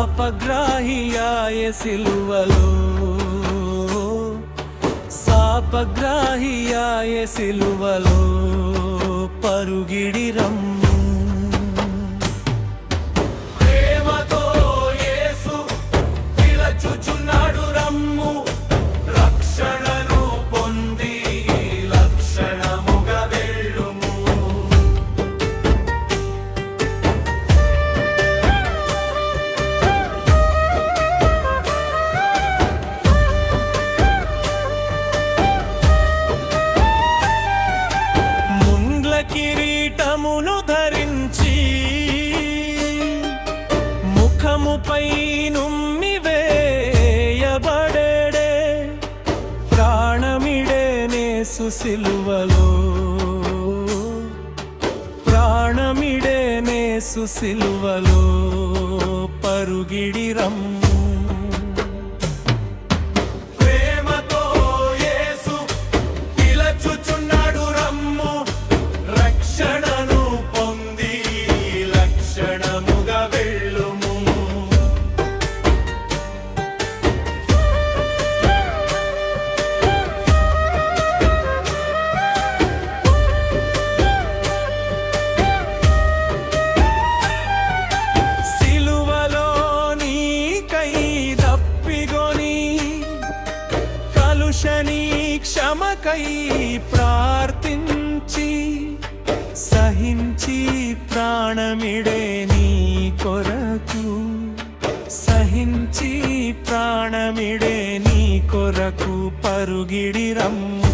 శాపగ్రాహియాయ సిలువలో. శాపగ్రాహియాయ సిలువలో. పరుగిడి రమ్ము ప్రాణమిడేనే సుసిలువలో ప్రాణమిడేనే సుసిలువలో పరుగిడి రమ్ము కై ప్రార్థించి సహించి ప్రాణమిడే నీ కొరకు. సహించి ప్రాణమిడే నీ కొరకు పరుగిడి రమ్ము.